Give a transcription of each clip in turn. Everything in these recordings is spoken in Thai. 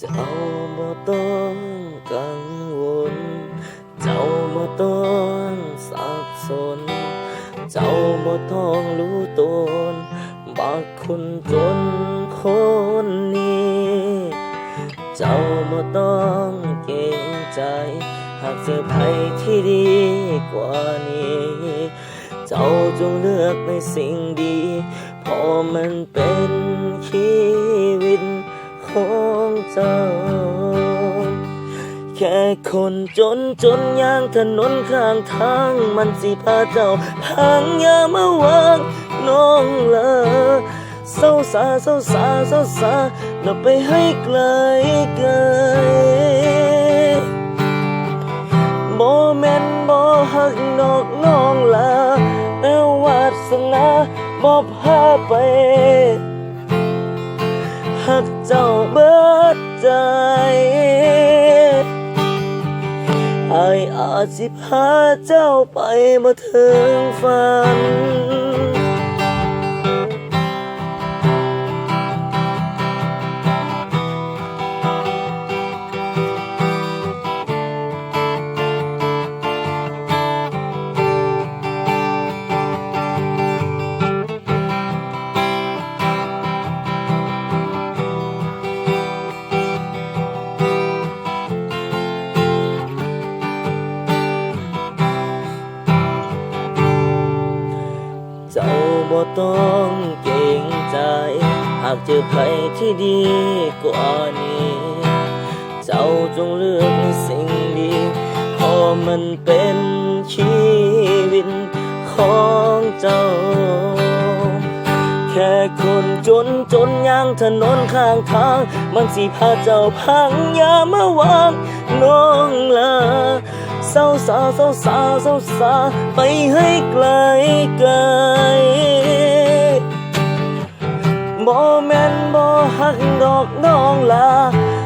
เจ้าบ่ต้องกังวล เจ้าบ่ต้องสับสน เจ้าบ่ต้องรู้ตนบักคนจนคนนี้ เจ้าบ่ต้องเกรงใจ หากเจอภัยที่ดีกว่านี้ เจ้าจงเลือกในสิ่งดีเพราะมันเป็นชีวิต ของเจ้าแค่คนจนจนย่างถนนข้างทางมันสิพาเจ้าพังยามาวางน้องเลยเศร้าสาเศร้าสาเศร้าสาเราไปให้ไกลไกลบ่แม่นบ่หักนอกน้องลาแต่วาสนาบ่พาไป หักเจ้าเบิดใจไออาจสิพาเจ้าไปมาถึงฝัน บ่ต้องเกรงใจ หากเจอใครที่ดีกว่านี้ เจ้าจงเลือกในสิ่งดีเพราะมันเป็นชีวิตของเจ้า แค่คนจนจนย่างถนนข้างทาง มันสิพาเจ้าพังยามาวางน้องลาเศร้าสาเศร้าสาเศร้าสาไปให้ไกลไกล บ่แม่นบ่หักดอกน้องลา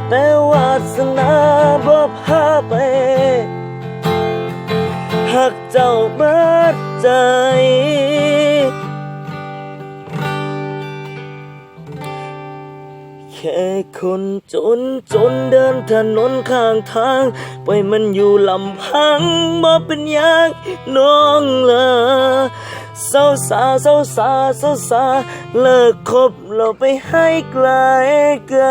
แต่วาสนาบ่พาไป หักเจ้าเบิดใจแค่คนจนจนเดินถนนข้างทาง ปล่อยมันอยู่ลำพังบ่เป็นยังน้องละ เศร้าสาเศร้าสาเศร้าสาเลิกคบเราไปให้ไกลไกล